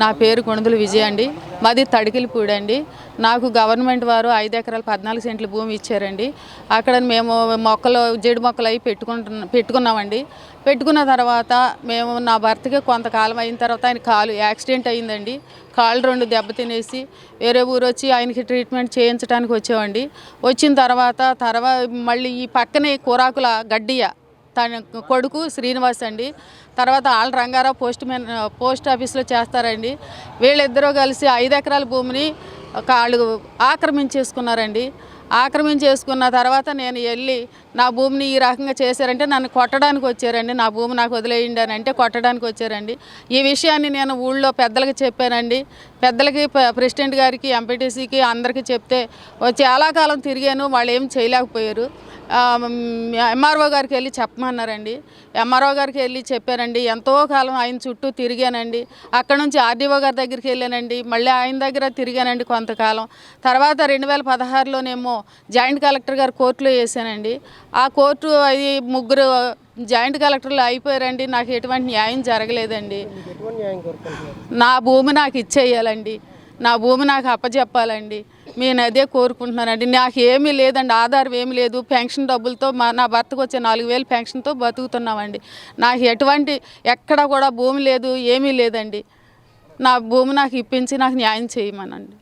నా పేరు కొణుదులు విజయ అండి. మాది తడికిలిపూడి అండి. నాకు గవర్నమెంట్ వారు ఐదు ఎకరాలు పద్నాలుగు సెంట్ల భూమి ఇచ్చారండి. అక్కడ మేము మొక్కలు జడి మొక్కలు అవి పెట్టుకుంటున్న పెట్టుకున్నామండి. పెట్టుకున్న తర్వాత మేము నా భర్తకి కొంతకాలం అయిన తర్వాత ఆయన కాలు యాక్సిడెంట్ అయిందండి. కాళ్ళు రెండు దెబ్బతినేసి వేరే ఊరు వచ్చి ఆయనకి ట్రీట్మెంట్ చేయించడానికి వచ్చామండి. వచ్చిన తర్వాత తర్వాత మళ్ళీ ఈ పక్కనే కూరాకుల గడ్డియ తన కొడుకు శ్రీనివాస్ అండి. తర్వాత వాళ్ళ రంగారావు పోస్ట్ మ్యాన్ పోస్ట్ ఆఫీస్లో చేస్తారండి. వీళ్ళిద్దరూ కలిసి ఐదు ఎకరాల భూమిని వాళ్ళు ఆక్రమించేసుకున్నారండి. ఆక్రమించేసుకున్న తర్వాత నేను వెళ్ళి నా భూమిని ఈ రకంగా చేశారంటే నన్ను కొట్టడానికి వచ్చారండి. నా భూమి నాకు వదిలేయండి అని అంటే కొట్టడానికి వచ్చారండి. ఈ విషయాన్ని నేను ఊళ్ళో పెద్దలకి చెప్పానండి. పెద్దలకి ప్రెసిడెంట్ గారికి ఎంపీటీసీకి అందరికీ చెప్తే చాలా కాలం తిరిగాను వాళ్ళు ఏం చేయలేకపోయారు ఎంఆర్ఓ గారికి వెళ్ళి చెప్పమన్నారండి. ఎంఆర్ఓ గారికి వెళ్ళి చెప్పానండి ఎంతో కాలం ఆయన చుట్టూ తిరిగానండి. అక్కడ నుంచి ఆర్డీఓ గారి దగ్గరికి వెళ్ళానండి. మళ్ళీ ఆయన దగ్గర తిరిగానండి. కొంతకాలం. తర్వాత రెండు వేల పదహారులోనేమో జాయింట్ కలెక్టర్ గారు కోర్టులో వేసానండి ఆ కోర్టు అది ముగ్గురు జాయింట్ కలెక్టర్లు అయిపోయారండి. నాకు ఎటువంటి న్యాయం జరగలేదండి. నా భూమి నాకు ఇచ్చేయాలండి. నా భూమి నాకు అప్పచెప్పాలండి నేను అదే కోరుకుంటున్నానండి. నాకు ఏమీ లేదండి. ఆధారం ఏమీ లేదు. పెన్షన్ డబ్బులతో మా నా భర్తకు వచ్చే నాలుగు వేలు పెన్షన్తో బతుకుతున్నామండి. నాకు ఎటువంటి ఎక్కడ కూడా భూమి లేదు ఏమీ లేదండి. నా భూమి నాకు ఇప్పించి నాకు న్యాయం చేయమనండి.